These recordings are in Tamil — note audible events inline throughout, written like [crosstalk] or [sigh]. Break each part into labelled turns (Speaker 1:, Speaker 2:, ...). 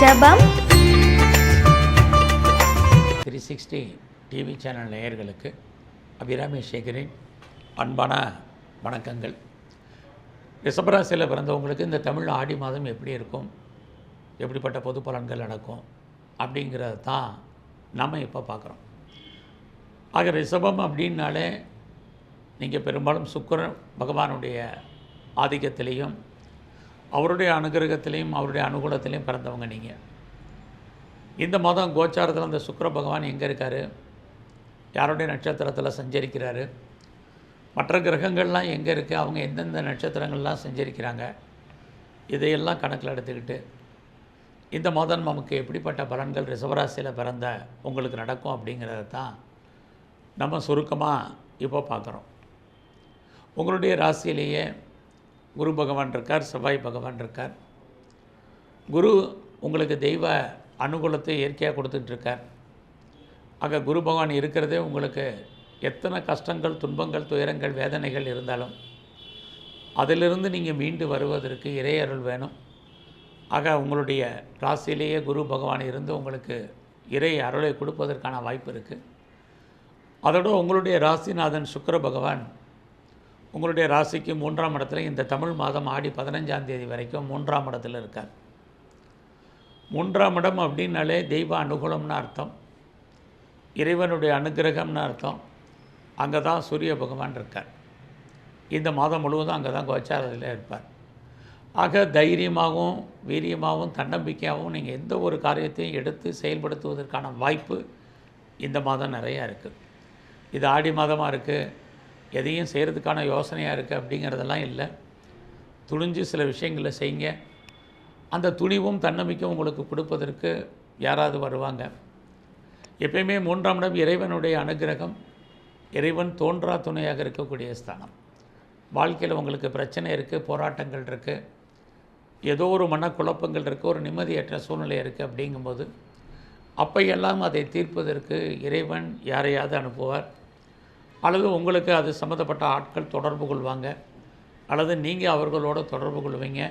Speaker 1: ரிஷபம்.
Speaker 2: த்ரீ சிக்ஸ்டி டிவி சேனல் நேயர்களுக்கு அபிராமி சேகரின் அன்பான வணக்கங்கள். ரிஷபராசியில் பிறந்தவங்களுக்கு இந்த தமிழ் ஆடி மாதம் எப்படி இருக்கும்? எப்படிப்பட்ட பொது பலன்கள் நடக்கும்? அப்படிங்கிறது தான் நம்ம இப்போ பார்க்குறோம். ஆக ரிஷபம் அப்படின்னாலே நீங்கள் பெரும்பாலும் சுக்கரன் பகவானுடைய ஆதிக்கத்திலையும் அவருடைய அனுகிரகத்திலையும் அவருடைய அனுகூலத்திலையும் பிறந்தவங்க நீங்கள் இந்த மாதம் கோச்சாரத்தில் அந்த சுக்கிர பகவான் எங்கே இருக்கார்? யாருடைய நட்சத்திரத்தில் சஞ்சரிக்கிறாரு? மற்ற கிரகங்கள்லாம் எங்கே இருக்குது அவங்க எந்தெந்த நட்சத்திரங்கள்லாம் செஞ்சிருக்கிறாங்க? இதையெல்லாம் கணக்கில் எடுத்துக்கிட்டு இந்த மாதம் நமக்கு எப்படிப்பட்ட பலன்கள் ரிசவராசியில் பிறந்த உங்களுக்கு நடக்கும் அப்படிங்கிறத தான் நம்ம சுருக்கமாக இப்போ பார்க்குறோம். உங்களுடைய ராசியிலேயே குரு பகவான் இருக்கார் செவ்வாய் பகவான் இருக்கார். குரு உங்களுக்கு தெய்வ அனுகூலத்தை இயற்கையாக கொடுத்துட்ருக்கார் ஆக குரு பகவான் இருக்கிறதே உங்களுக்கு எத்தனை கஷ்டங்கள் துன்பங்கள் துயரங்கள் வேதனைகள் இருந்தாலும் அதிலிருந்து நீங்கள் மீண்டு வருவதற்கு இறையருள் வேணும். ஆக உங்களுடைய ராசியிலேயே குரு பகவான் இருந்து உங்களுக்கு இறை அருளை கொடுப்பதற்கான வாய்ப்பு இருக்குது அதோட உங்களுடைய ராசிநாதன் சுக்கர பகவான் உங்களுடைய ராசிக்கு மூன்றாம் இடத்துல இந்த தமிழ் மாதம் ஆடி பதினஞ்சாம் தேதி வரைக்கும் மூன்றாம் இடத்துல இருக்கார். மூன்றாம் இடம் அப்படின்னாலே தெய்வ அனுகூலம்னு அர்த்தம். இறைவனுடைய அனுகிரகம்னு அர்த்தம். அங்கே தான் சூரிய பகவான் இருக்கார். இந்த மாதம் முழுவதும் அங்கே தான் கோச்சாரத்தில் இருப்பார். ஆக தைரியமாகவும் வீரியமாகவும் தன்னம்பிக்கையாகவும் நீங்கள் எந்த ஒரு காரியத்தையும் எடுத்து செயல்படுத்துவதற்கான வாய்ப்பு இந்த மாதம் நிறையா இருக்குது. இது ஆடி மாதமாக இருக்குது. எதையும் செய்கிறதுக்கான யோசனையாக இருக்குது அப்படிங்கிறதெல்லாம் இல்லை. துணிஞ்சு சில விஷயங்களை செய்யுங்க. அந்த துணிவும் தன்னம்பிக்கையும் உங்களுக்கு கொடுப்பதற்கு யாராவது வருவாங்க. எப்பயுமே மூன்றாம் இடம் இறைவனுடைய அனுகிரகம். இறைவன் தோன்றா துணையாக இருக்கக்கூடிய ஸ்தானம். வாழ்க்கையில் உங்களுக்கு பிரச்சனை இருக்குது போராட்டங்கள் இருக்குது ஏதோ ஒரு மனக்குழப்பங்கள் இருக்குது ஒரு நிம்மதியற்ற சூழ்நிலை இருக்குது அப்படிங்கும்போது அப்பையெல்லாம் அதை தீர்ப்பதற்கு இறைவன் யாரையாவது அனுப்புவார். அல்லது உங்களுக்கு அது சம்மந்தப்பட்ட ஆட்கள் தொடர்பு கொள்வாங்க அல்லது நீங்கள் அவர்களோட தொடர்பு கொள்வீங்க.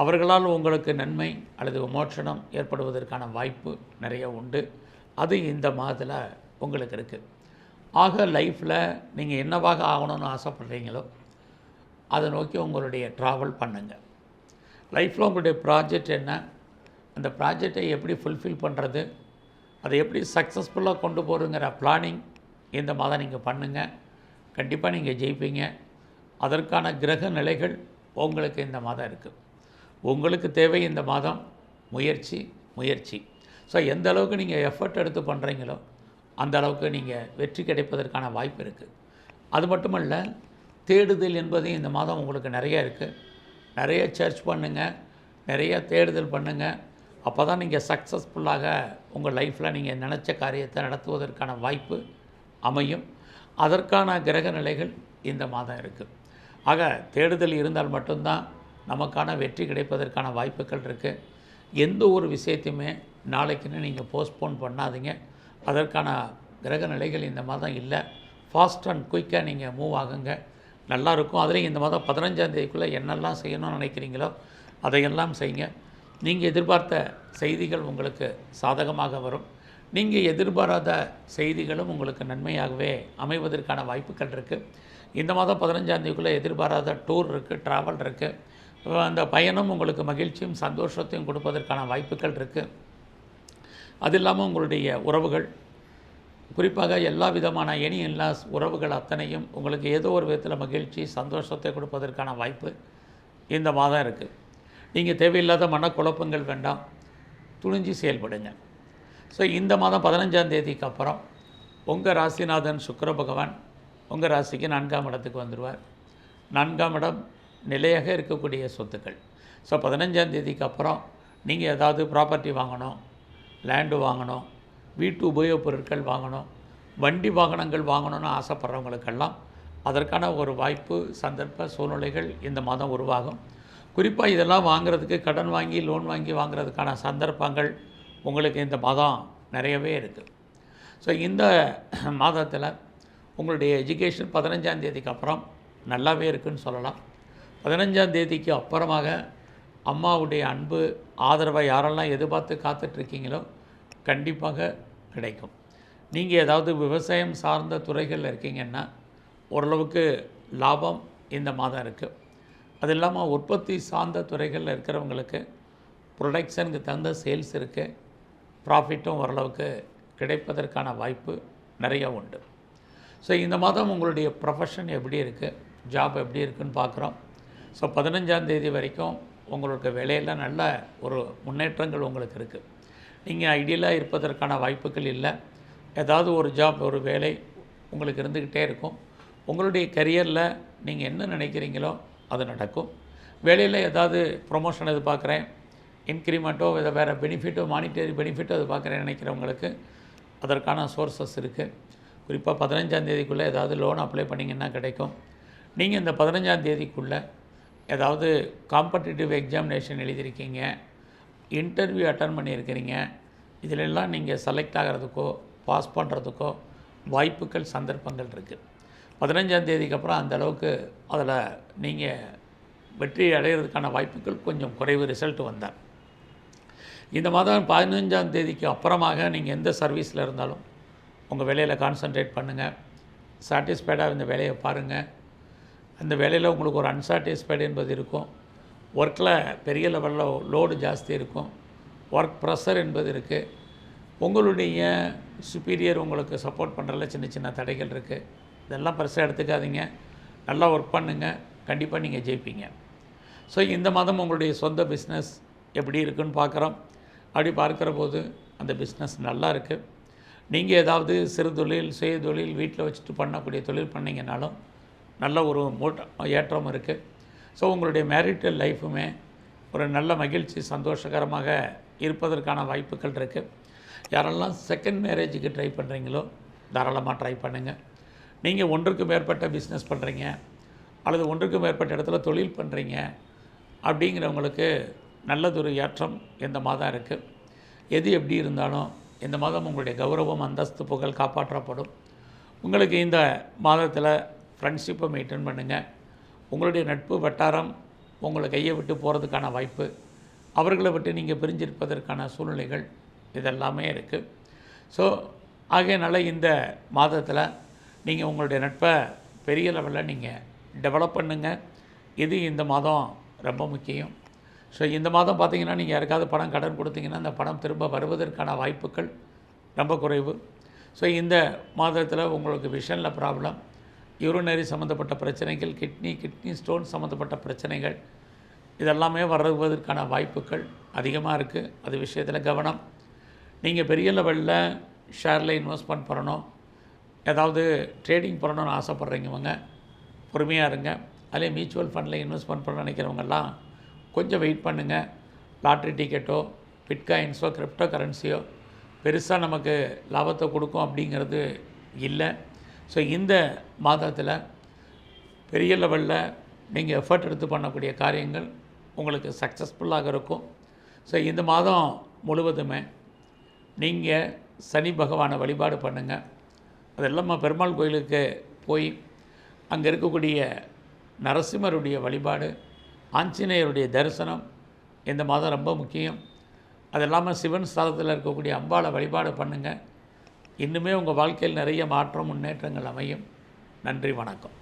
Speaker 2: அவர்களால் உங்களுக்கு நன்மை அல்லது விமோச்சனம் ஏற்படுவதற்கான வாய்ப்பு நிறைய உண்டு. அது இந்த மாதத்தில் உங்களுக்கு இருக்குது ஆக லைஃப்பில் நீங்கள் என்னவாக ஆகணும்னு ஆசைப்படுறீங்களோ அதை நோக்கி உங்களுடைய ட்ராவல் பண்ணுங்கள் லைஃப்பில் உங்களுடைய ப்ராஜெக்ட் என்ன? அந்த ப்ராஜெக்டை எப்படி ஃபுல்ஃபில் பண்ணுறது அதை எப்படி சக்ஸஸ்ஃபுல்லாக கொண்டு போகிறதுங்கிற பிளானிங் இந்த மாதம் நீங்கள் பண்ணுங்கள் கண்டிப்பாக நீங்கள் ஜெயிப்பீங்க. அதற்கான கிரக நிலைகள் உங்களுக்கு இந்த மாதம் இருக்குது உங்களுக்கு தேவை இந்த மாதம் முயற்சி முயற்சி. ஸோ எந்த அளவுக்கு நீங்கள் எஃபர்ட் எடுத்து பண்ணுறீங்களோ அந்த அளவுக்கு நீங்கள் வெற்றி கிடைப்பதற்கான வாய்ப்பு இருக்குது அது மட்டுமல்ல தேடுதல் என்பது இந்த மாதம் உங்களுக்கு நிறைய இருக்குது நிறைய சர்ச் பண்ணுங்கள் நிறைய தேடுதல் பண்ணுங்கள் அப்போ தான் நீங்கள் சக்ஸஸ்ஃபுல்லாக உங்கள் லைஃப்பில் நீங்கள் நினச்ச காரியத்தை நடத்துவதற்கான வாய்ப்பு அமையும். அதற்கான கிரக நிலைகள் இந்த மாதம் இருக்குது ஆக தேடுதல் இருந்தால் மட்டும்தான் நமக்கான வெற்றி கிடைப்பதற்கான வாய்ப்புகள் இருக்குது எந்த ஒரு விஷயத்தையுமே நாளைக்குன்னு நீங்கள் போஸ்ட்போன் பண்ணாதீங்க. அதற்கான கிரக நிலைகள் இந்த மாதம் இல்லை. ஃபாஸ்ட் அண்ட் குயிக்காக நீங்கள் மூவ் ஆகுங்க. நல்லாயிருக்கும் அதுலேயும் இந்த மாதம் பதினஞ்சாம் தேதிக்குள்ளே என்னெல்லாம் செய்யணும்னு நினைக்கிறீங்களோ அதையெல்லாம் செய்யுங்க. நீங்கள் எதிர்பார்த்த செய்திகள் உங்களுக்கு சாதகமாக வரும். நீங்கள் எதிர்பாராத செய்திகளும் உங்களுக்கு நன்மையாகவே அமைவதற்கான வாய்ப்புகள் இருக்குது இந்த மாதம் பதினஞ்சாந்தேதிக்குள்ளே எதிர்பாராத டூர் இருக்குது ட்ராவல் இருக்குது அந்த பயணம் உங்களுக்கு மகிழ்ச்சியும் சந்தோஷத்தையும் கொடுப்பதற்கான வாய்ப்புகள் இருக்குது அது இல்லாமல் உங்களுடைய உறவுகள் குறிப்பாக எல்லா விதமான எனி எல்லா உறவுகள் அத்தனையும் உங்களுக்கு ஏதோ ஒரு விதத்தில் மகிழ்ச்சி சந்தோஷத்தை கொடுப்பதற்கான வாய்ப்பு இந்த மாதம் இருக்குது நீங்கள் தேவையில்லாத மனக்குழப்பங்கள் வேண்டாம். துணிஞ்சு செயல்படுங்க. ஸோ இந்த மாதம் பதினஞ்சாம் தேதிக்கு அப்புறம் உங்கள் ராசிநாதன் சுக்கர பகவான் உங்கள் ராசிக்கு நான்காம் இடத்துக்கு வந்துடுவார் நான்காம் இடம் நிலையாக இருக்கக்கூடிய சொத்துக்கள். ஸோ பதினஞ்சாம் தேதிக்கு அப்புறம் நீங்கள் ஏதாவது ப்ராப்பர்ட்டி வாங்கணும் லேண்டு வாங்கணும் வீட்டு உபயோகப் பொருட்கள் வாங்கணும் வண்டி வாகனங்கள் வாங்கணும்னு ஆசைப்பட்றவங்களுக்கெல்லாம் அதற்கான ஒரு வாய்ப்பு சந்தர்ப்ப சூழ்நிலைகள் இந்த மாதம் உருவாகும். குறிப்பாக இதெல்லாம் வாங்குறதுக்கு கடன் வாங்கி லோன் வாங்கி வாங்குறதுக்கான சந்தர்ப்பங்கள் உங்களுக்கு இந்த மாதம் நிறையவே இருக்குது ஸோ இந்த [clears throat] மாதத்தில் உங்களுடைய எஜுகேஷன் பதினஞ்சாம் தேதிக்கு அப்புறம் நல்லாவே இருக்குன்னு சொல்லலாம். பதினஞ்சாம் தேதிக்கு அப்புறமாக அம்மாவுடைய அன்பு ஆதரவை யாரெல்லாம் எதிர்பார்த்து காத்துட்ருக்கீங்களோ கண்டிப்பாக கிடைக்கும். நீங்கள் ஏதாவது விவசாயம் சார்ந்த துறைகளில் இருக்கீங்கன்னா ஓரளவுக்கு லாபம் இந்த மாதம் இருக்குது அது இல்லாமல் உற்பத்தி சார்ந்த துறைகளில் இருக்கிறவங்களுக்கு ப்ரொடக்ஷனுக்கு தகுந்த சேல்ஸ் இருக்குது ப்ராஃபிட்டும் ஓரளவுக்கு கிடைப்பதற்கான வாய்ப்பு நிறைய உண்டு. ஸோ இந்த மாதம் உங்களுடைய ப்ரொஃபஷன் எப்படி இருக்குது ஜாப் எப்படி இருக்குன்னு பார்க்குறோம். ஸோ பதினஞ்சாந்தேதி வரைக்கும் உங்களுக்கு வேலையில் நல்ல ஒரு முன்னேற்றங்கள் உங்களுக்கு இருக்குது நீங்கள் ஐடியலாக இருப்பதற்கான வாய்ப்புகள் இல்லை. ஏதாவது ஒரு ஜாப் ஒரு வேலை உங்களுக்கு இருந்துக்கிட்டே இருக்கும். உங்களுடைய கரியரில் நீங்கள் என்ன நினைக்கிறீங்களோ அது நடக்கும். வேலையில் ஏதாவது ப்ரொமோஷன் எதிர்பார்க்குறேன். இன்க்ரிமெண்ட்டோ இதை வேறு பெனிஃபிட்டோ மானிட்டரி பெனிஃபிட்டோ எதிர்பார்க்குறேன் நினைக்கிறவங்களுக்கு அதற்கான சோர்சஸ் இருக்குது குறிப்பாக பதினஞ்சாம் தேதிக்குள்ளே ஏதாவது லோன் அப்ளை பண்ணிங்கன்னா கிடைக்கும். நீங்கள் இந்த பதினஞ்சாம் தேதிக்குள்ளே ஏதாவது காம்படிட்டிவ் எக்ஸாமினேஷன் எழுதியிருக்கீங்க இன்டர்வியூ அட்டன் பண்ணியிருக்கிறீங்க இதிலெல்லாம் நீங்கள் செலக்ட் ஆகிறதுக்கோ பாஸ் பண்ணுறதுக்கோ வாய்ப்புகள் சந்தர்ப்பங்கள் இருக்குது பதினஞ்சாம் தேதிக்கு அப்புறம் அந்தளவுக்கு அதில் நீங்கள் வெற்றி அடைகிறதுக்கான வாய்ப்புகள் கொஞ்சம் குறைவு ரிசல்ட் வந்தார் இந்த மாதம் பதினஞ்சாம் தேதிக்கு அப்புறமாக நீங்கள் எந்த சர்வீஸில் இருந்தாலும் உங்கள் வேலையில் கான்சன்ட்ரேட் பண்ணுங்கள் சாட்டிஸ்ஃபைடாக இந்த வேலையை பாருங்கள் அந்த வேலையில் உங்களுக்கு ஒரு அன்சாட்டிஸ்ஃபைடு என்பது இருக்கும். ஒர்க்கில் பெரிய லெவலில் லோடு ஜாஸ்தி இருக்கும். ஒர்க் ப்ரெஷர் என்பது இருக்குது உங்களுடைய சுப்பீரியர் உங்களுக்கு சப்போர்ட் பண்ணுறதுல சின்ன சின்ன தடைகள் இருக்குது இதெல்லாம் பெருசாக எடுத்துக்காதீங்க. நல்லா ஒர்க் பண்ணுங்கள் கண்டிப்பாக நீங்கள் ஜெயிப்பீங்க. ஸோ இந்த மாதம் உங்களுடைய சொந்த பிஸ்னஸ் எப்படி இருக்குன்னு பார்க்குறோம். அப்படி பார்க்குற போது அந்த பிஸ்னஸ் நல்லா இருக்குது நீங்கள் ஏதாவது சிறு தொழில் சுய தொழில் வீட்டில் வச்சுட்டு பண்ணக்கூடிய தொழில் பண்ணிங்கனாலும் நல்ல ஒரு மூட்ட ஏற்றம் இருக்குது ஸோ உங்களுடைய மேரிட்டல் லைஃபுமே ஒரு நல்ல மகிழ்ச்சி சந்தோஷகரமாக இருப்பதற்கான வாய்ப்புகள் இருக்குது யாரெல்லாம் செகண்ட் மேரேஜுக்கு ட்ரை பண்ணுறீங்களோ தாராளமாக ட்ரை பண்ணுங்கள் நீங்கள் ஒன்றுக்கு மேற்பட்ட பிஸ்னஸ் பண்ணுறீங்க அல்லது ஒன்றுக்கு மேற்பட்ட இடத்துல தொழில் பண்ணுறீங்க அப்படிங்கிறவங்களுக்கு நல்லதொரு ஏற்றம் இந்த மாதம் இருக்குது எது எப்படி இருந்தாலும் இந்த மாதம் உங்களுடைய கௌரவம் அந்தஸ்து புகழ் காப்பாற்றப்படும். உங்களுக்கு இந்த மாதத்தில் ஃப்ரெண்ட்ஷிப்பை மெயின்டைன் பண்ணுங்கள் உங்களுடைய நட்பு வட்டாரம் உங்களை கையை விட்டு போகிறதுக்கான வாய்ப்பு அவர்களை விட்டு நீங்கள் பிரிஞ்சிருப்பதற்கான சூழ்நிலைகள் இதெல்லாமே இருக்குது ஸோ ஆகையனால இந்த மாதத்தில் நீங்கள் உங்களுடைய நட்பை பெரிய லெவலில் நீங்கள் டெவலப் பண்ணுங்கள் இது இந்த மாதம் ரொம்ப முக்கியம். ஸோ இந்த மாதம் பார்த்தீங்கன்னா நீங்கள் யாருக்காவது பணம் கடன் கொடுத்தீங்கன்னா அந்த பணம் திரும்ப வருவதற்கான வாய்ப்புகள் ரொம்ப குறைவு. ஸோ இந்த மாதத்தில் உங்களுக்கு விஷனில் ப்ராப்ளம் யூரினரி சம்மந்தப்பட்ட பிரச்சனைகள் கிட்னி கிட்னி ஸ்டோன் சம்மந்தப்பட்ட பிரச்சனைகள் இதெல்லாமே வருவதற்கான வாய்ப்புகள் அதிகமாக இருக்குது அது விஷயத்தில் கவனம். நீங்கள் பெரிய லெவலில் ஷேரில் இன்வெஸ்ட்மெண்ட் பண்ணணும். ஏதாவது ட்ரேடிங் பண்ணணும்னு ஆசைப்பட்றீங்கவங்க பொறுமையாக இருங்க. அதிலே மியூச்சுவல் ஃபண்டில் இன்வெஸ்ட்மெண்ட் பண்ண நினைக்கிறவங்கெல்லாம் கொஞ்சம் வெயிட் பண்ணுங்கள் லாட்ரி டிக்கெட்டோ பிட்காயின்ஸோ கிரிப்டோ கரன்சியோ பெருசாக நமக்கு லாபத்தை கொடுக்கும் அப்படிங்கிறது இல்லை. ஸோ இந்த மாதத்தில் பெரிய லெவலில் நீங்கள் எஃபர்ட் எடுத்து பண்ணக்கூடிய காரியங்கள் உங்களுக்கு சக்ஸஸ்ஃபுல்லாக இருக்கும். ஸோ இந்த மாதம் முழுவதுமே நீங்கள் சனி பகவானை வழிபாடு பண்ணுங்கள் அது இல்லாமல் பெருமாள் கோயிலுக்கு போய் அங்கே இருக்கக்கூடிய நரசிம்மருடைய வழிபாடு ஆஞ்சநேயருடைய தரிசனம் இந்த மாதம் ரொம்ப முக்கியம். அது இல்லாமல் சிவன் ஸ்தலத்தில் இருக்கக்கூடிய அம்பாளை வழிபாடு பண்ணுங்கள் இன்னுமே உங்கள் வாழ்க்கையில் நிறைய மாற்றம் முன்னேற்றங்கள் அமையும். நன்றி வணக்கம்.